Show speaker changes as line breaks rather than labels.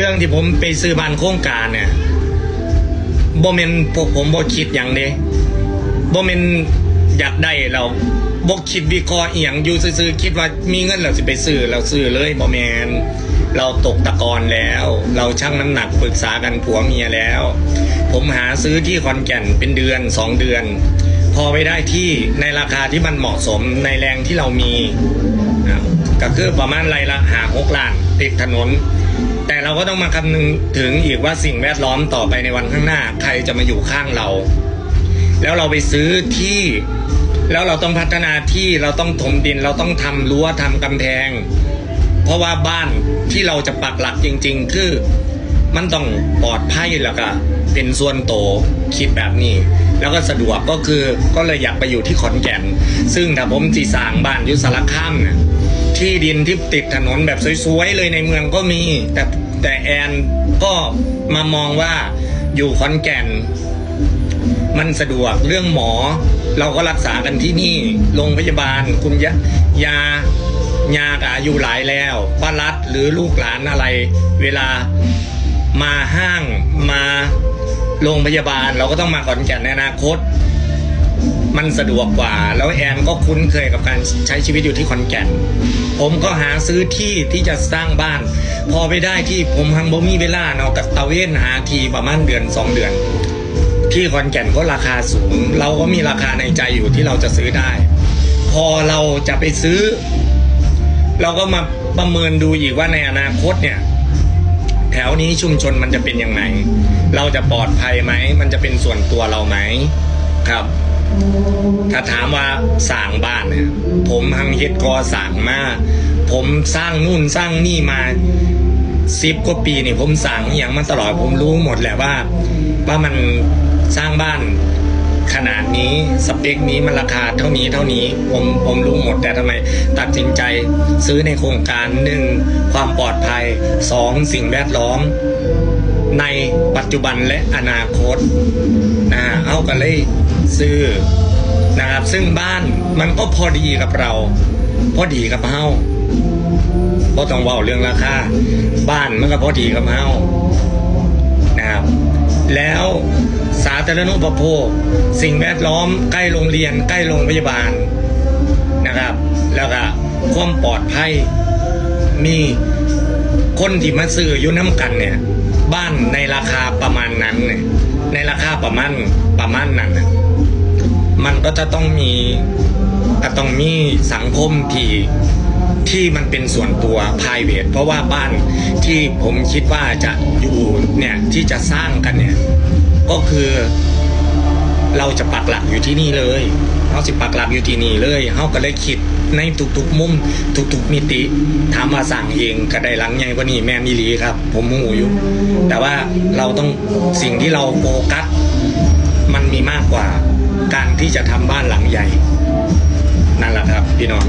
เรื่องที่ผมไปซื้อบ้านโครงการเนี่ยบ่เมนพวกผมบ่คิดอย่างเด้บ่เมนอยากได้เราบ่คิดวิเคราะห์อหย่างอยู่ซื่อๆคิดว่ามีเงินเราสิไปซื้อเราซื้อเลยบ่แมนเราตกตะกอนแล้ว เราชั่งน้ำหนักปรึกษากันผัวเมียแล้ว ผมหาซื้อที่คอนแก่นเป็นเดือนสองเดือน พอไปได้ที่ในราคาที่มันเหมาะสมในแรงที่เรามีก็คือประมาณไรละหาหกล้านติดถนน แต่เราก็ต้องมาคำนึงถึงอีกว่าสิ่งแวดล้อมต่อไปในวันข้างหน้า ใครจะมาอยู่ข้างเรา แล้วเราไปซื้อที่แล้วเราต้องพัฒนาที่เราต้องถมดินเราต้องทำรั้วทำกำแพง เพราะว่าบ้านที่เราจะปักหลักจริง ๆ คือมันต้องปลอดภัยแล้วก็เป็นส่วนโตคิดแบบนี้ แล้วก็สะดวกก็คือก็เลยอยากไปอยู่ที่ขอนแก่น ซึ่งถ้าผมจีสางบ้านยุสารคามเนี่ย ที่ดินที่ติดถนนแบบสวยๆเลยในเมืองก็มี แต่แต่แอนก็มามองว่าอยู่ขอนแก่น มันสะดวกเรื่องหมอ เราก็รักษากันที่นี่โรงพยาบาลคุณยายายากอายุหลายแล้วป้ารัดหรือลูกหลานอะไร เวลามาห้างมาโรงพยาบาลเราก็ต้องมาขอนแก่นในอนาคต มันสะดวกกว่า แล้วแอนก็คุ้นเคยกับการใช้ชีวิตอยู่ที่ขอนแก่น ผมก็หาซื้อที่ที่จะสร้างบ้าน พอไปได้ที่ผมหังบ่มีเวลาเนาะกับตะเวนหาทีประมาณเดือนสองเดือน ที่ขอนแก่นก็ราคาสูง เราก็มีราคาในใจอยู่ที่เราจะซื้อได้ พอเราจะไปซื้อ เราก็มาประเมินดูอีกว่าในอนาคตเนี่ยแถวนี้ชุมชนมันจะเป็นยังไง เราจะปลอดภัยไหม มันจะเป็นส่วนตัวเราไหม ครับ ถ้าถามว่าสร้างบ้านเนี่ย ผมหังเฮ็ดกอสร้างมา ผมสร้างนู่นสร้างนี่มาสิบกว่าปีนี่ผมสั่งอย่างมาตลอดผมรู้หมดแหละว่า ว่ามันสร้างบ้านขนาดนี้สเปคนี้มันราคาเท่านี้เท่านี้ผมผมรู้หมดแต่ทำไม ตัดสินใจซื้อในโครงการหนึ่งความปลอดภัยสองสิ่งแวดล้อม จจุบันและอนาคตนะฮะเอากันเลยซื้อนะครับซึ่งบ้านมันก็พอดีกับเรา พอดีกับเฮาเพราะต้องเว่าเรื่องราคาบ้านมันก็พอดีกับเฮานะครับ แล้วสาธารณูปโภค สิ่งแวดล้อมใกล้โรงเรียนใกล้โรงพยาบาลนะครับ แล้วก็ความปลอดภัยมีคนที่มาซื้ออยุ่น้ำกันเนี่ย บ้านในราคาประมาณนั้นเนี่ยในราคาประมาณประมาณนั้นน่ะมันก็จะต้องมีก็ต้องมีสังคมที่ที่มันเป็นส่วนตัว p r i v a t เพราะว่าบ้านที่ผมคิดว่าจะอยู่เนี่ยที่จะสร้างกันเนี่ยก็คือ เราจะปักหลักอยู่ที่นี่เลยเขาสิปักหลักอยู่ที่นี่เลยเขาก็เลยคิดในทุกๆมุมทุกๆมิติถามมาสั่งเองก็ได้หลังใหญ่กว่านี้แม่นอีหลีครับ ผมหูอยู่แต่ว่าเราต้องสิ่งที่เราโฟกัสมันมีมากกว่าการที่จะทำบ้านหลังใหญ่ นั่นแหละครับ พี่น้อง